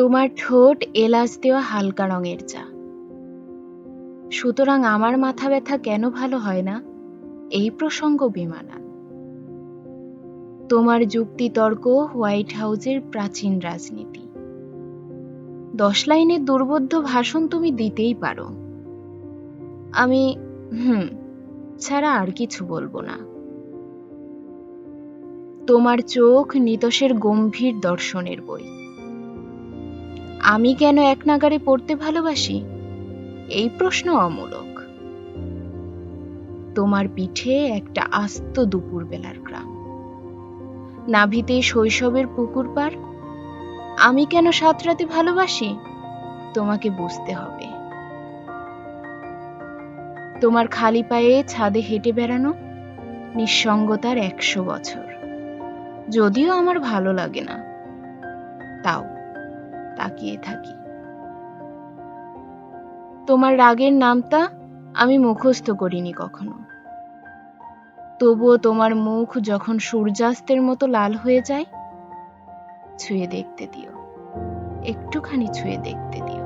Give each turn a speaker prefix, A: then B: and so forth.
A: তোমার ঠোঁট এলাচ দেওয়া হালকা রঙের চা। সুতরাং আমার মাথা ব্যথা কেন ভালো হয় না? এই প্রসঙ্গ বেমানান তোমার যুক্তিতর্ক হোয়াইট হাউসের প্রাচীন রাজনীতি। দশ লাইনের দুর্বোধ্য ভাষণ তুমি দিতেই পারো। আমি, হুম, ছাড়া আর কিছু বলব না। তোমার চোখ নিতসের গম্ভীর দর্শনের বই। আমি কেন এক নাগারে পড়তে ভালোবাসি? এই প্রশ্ন অমূলক। তোমার পিঠে একটা আস্ত দুপুর বেলার গ্রাম নাভিতে শৈশবের পুকুর পার আমি কেন সাঁতরাতে ভালোবাসি? তোমাকে বুঝতে হবে। তোমার খালি পায়ে ছাদে হেঁটে বেড়ানো নিঃসঙ্গতার একশো বছর। যদিও আমার ভালো লাগে না। তাও। তাকিয়ে থাকি। তোমার রাগের নামটা আমি মুখস্থ করিনি কখনো। তবুও তোমার মুখ যখন সূর্যাস্তের মতো লাল হয়ে যায়, ছুঁয়ে দেখতে দিও। একটুখানি ছুঁয়ে দেখতে দিও।